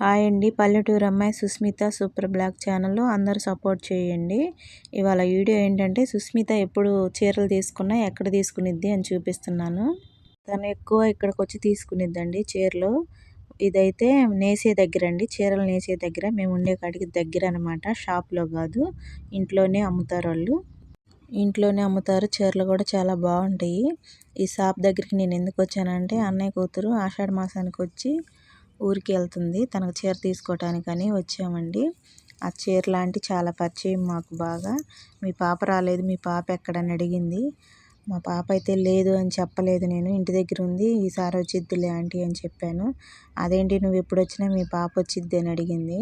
Hi అండి. పల్లెటూరు అమ్మాయి సుస్మిత సూపర్ బ్లాక్ ఛానల్లో అందరూ సపోర్ట్ చేయండి. ఇవాళ వీడియో ఏంటంటే సుస్మిత ఎప్పుడు చీరలు తీసుకున్నా ఎక్కడ తీసుకునిద్ది అని చూపిస్తున్నాను. తను ఎక్కువ ఇక్కడికి వచ్చి తీసుకునిద్దండి చీరలు. ఇదైతే నేసే దగ్గర అండి. చీరలు నేసే దగ్గర. మేము ఉండే కాడికి దగ్గర అనమాట షాప్లో కాదు. ఇంట్లోనే అమ్ముతారు వాళ్ళు. ఇంట్లోనే అమ్ముతారు. చీరలు కూడా చాలా బాగుంటాయి. ఈ షాప్ దగ్గరికి నేను ఎందుకు వచ్చానంటే అన్నయ్య కూతురు ఆషాఢ మాసానికి వచ్చి ఊరికి వెళ్తుంది తనకు చీర తీసుకోవటానికని వచ్చామండి. ఆ చీర లాంటి చాలా పరిచయం మాకు బాగా. మీ పాప రాలేదు మీ పాప ఎక్కడని అడిగింది. మా పాప అయితే లేదు అని చెప్పలేదు. నేను ఇంటి దగ్గర ఉంది ఈసారి వచ్చిద్దిలే ఆంటీ అని చెప్పాను. అదేంటి నువ్వు ఎప్పుడు వచ్చినా మీ పాప వచ్చిద్ది అని అడిగింది.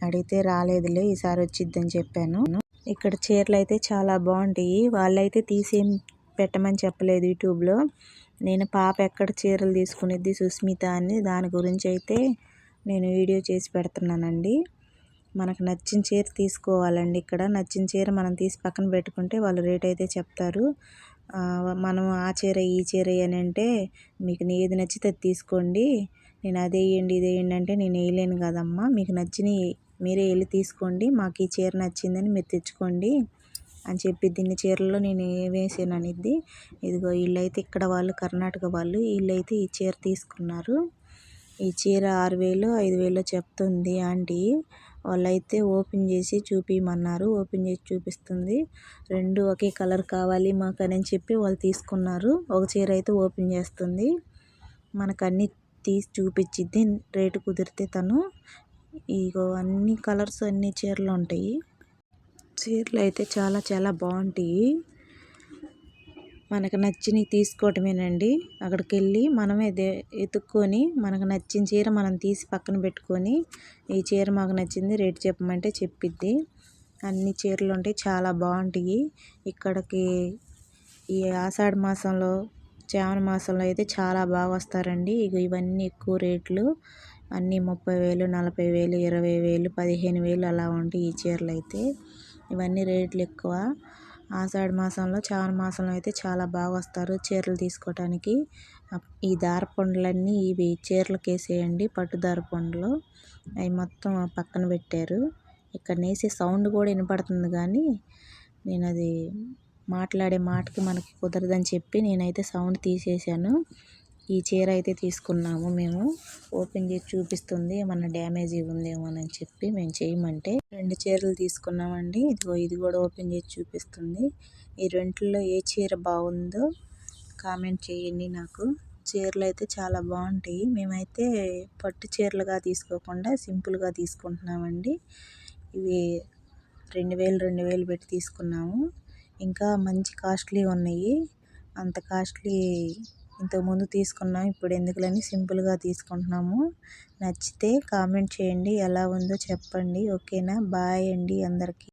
అడిగితే రాలేదులే ఈసారి వచ్చిద్ది అని చెప్పాను. ఇక్కడ చీరలు అయితే చాలా బాగుంటాయి. వాళ్ళైతే తీసేం పెట్టమని చెప్పలేదు యూట్యూబ్లో. నేను పాప ఎక్కడ చీరలు తీసుకునేది సుస్మిత అని దాని గురించి అయితే నేను వీడియో చేసి పెడుతున్నానండి. మనకు నచ్చిన చీర తీసుకోవాలండి ఇక్కడ. నచ్చిన చీర మనం తీసి పక్కన పెట్టుకుంటే వాళ్ళు రేట్ అయితే చెప్తారు. మనం ఆ చీర ఈ చీర అని అంటే మీకు ఏది నచ్చితే తీసుకోండి. నేను అదే వేయండి ఇదే వేయండి అంటే నేను వేయలేను కదమ్మా. మీకు నచ్చినవి మీరే వెళ్ళి తీసుకోండి. మాకు ఈ చీర నచ్చిందని మీరు తెచ్చుకోండి. అని చెప్పి దీన్ని చీరలో నేను వేసాను అనిద్ది. ఇదిగో వీళ్ళైతే ఇక్కడ వాళ్ళు కర్ణాటక వాళ్ళు వీళ్ళైతే ఈ చీర తీసుకున్నారు. ఈ చీర ఆరు వేలు ఐదు వేలు చెప్తుంది ఆంటీ. వాళ్ళైతే ఓపెన్ చేసి చూపించమన్నారు ఓపెన్ చేసి చూపిస్తుంది. రెండు ఒకే కలర్ కావాలి మాకు అని చెప్పి వాళ్ళు తీసుకున్నారు. ఒక చీర అయితే ఓపెన్ చేస్తుంది. మనకు అన్నీ తీసి చూపించిద్ది. రేటు కుదిరితే తను. ఇగో అన్ని కలర్స్ అన్ని చీరలు ఉంటాయి. చీరలు అయితే చాలా చాలా బాగుంటాయి. మనకు నచ్చినవి తీసుకోవటమేనండి. అక్కడికి వెళ్ళి మనమే ఎత్తుక్కొని మనకు నచ్చిన చీర మనం తీసి పక్కన పెట్టుకొని ఈ చీర మాకు నచ్చింది రేటు చెప్పమంటే చెప్పిద్ది. అన్ని చీరలు ఉంటాయి చాలా బాగుంటాయి. ఇక్కడికి ఈ ఆషాఢ మాసంలో శ్రావణ మాసంలో అయితే చాలా బాగా వస్తారండి. ఇక ఇవన్నీ ఎక్కువ రేట్లు. అన్నీ ముప్పై వేలు నలభై వేలు ఇరవై వేలు పదిహేను వేలు అలా ఉంటాయి ఈ చీరలు అయితే. ఇవన్నీ రేట్లు ఎక్కువ. ఆషాఢ మాసంలో శ్రావణ మాసంలో అయితే చాలా బాగా వస్తారు చీరలు తీసుకోవటానికి ఈ దారపుండలన్నీ ఇవి చీరలకు వేసేయండి పట్టు దారపుండలు అవి మొత్తం పక్కన పెట్టారు. ఇక్కడ నేసే సౌండ్ కూడా వినపడుతుంది కానీ నేను అది మాట్లాడే మాటకి మనకి కుదరదని చెప్పి నేనైతే సౌండ్ తీసేసాను ఈ చీర అయితే తీసుకున్నాము మేము. ఓపెన్ చేసి చూపిస్తుంది ఏమన్నా డ్యామేజ్ ఉందేమో అని చెప్పి మేము చేయమంటే రెండు చీరలు తీసుకున్నామండి. ఇదిగో ఇది కూడా ఓపెన్ చేసి చూపిస్తుంది. ఈ రెంట్లో ఏ చీర బాగుందో కామెంట్ చేయండి నాకు. చీరలు అయితే చాలా బాగుంటాయి. మేమైతే పట్టు చీరలుగా తీసుకోకుండా సింపుల్గా తీసుకుంటున్నామండి. ఇవి రెండు వేలు రెండు వేలు పెట్టి తీసుకున్నాము. ఇంకా మంచి కాస్ట్లీ ఉన్నాయి. అంత కాస్ట్లీ ఇంతకుముందు తీసుకున్నాం ఇప్పుడు ఎందుకులని సింపుల్గా తీసుకుంటున్నాము. నచ్చితే కామెంట్ చేయండి ఎలా ఉందో చెప్పండి. ఓకేనా? బాయ్ అండి అందరికీ.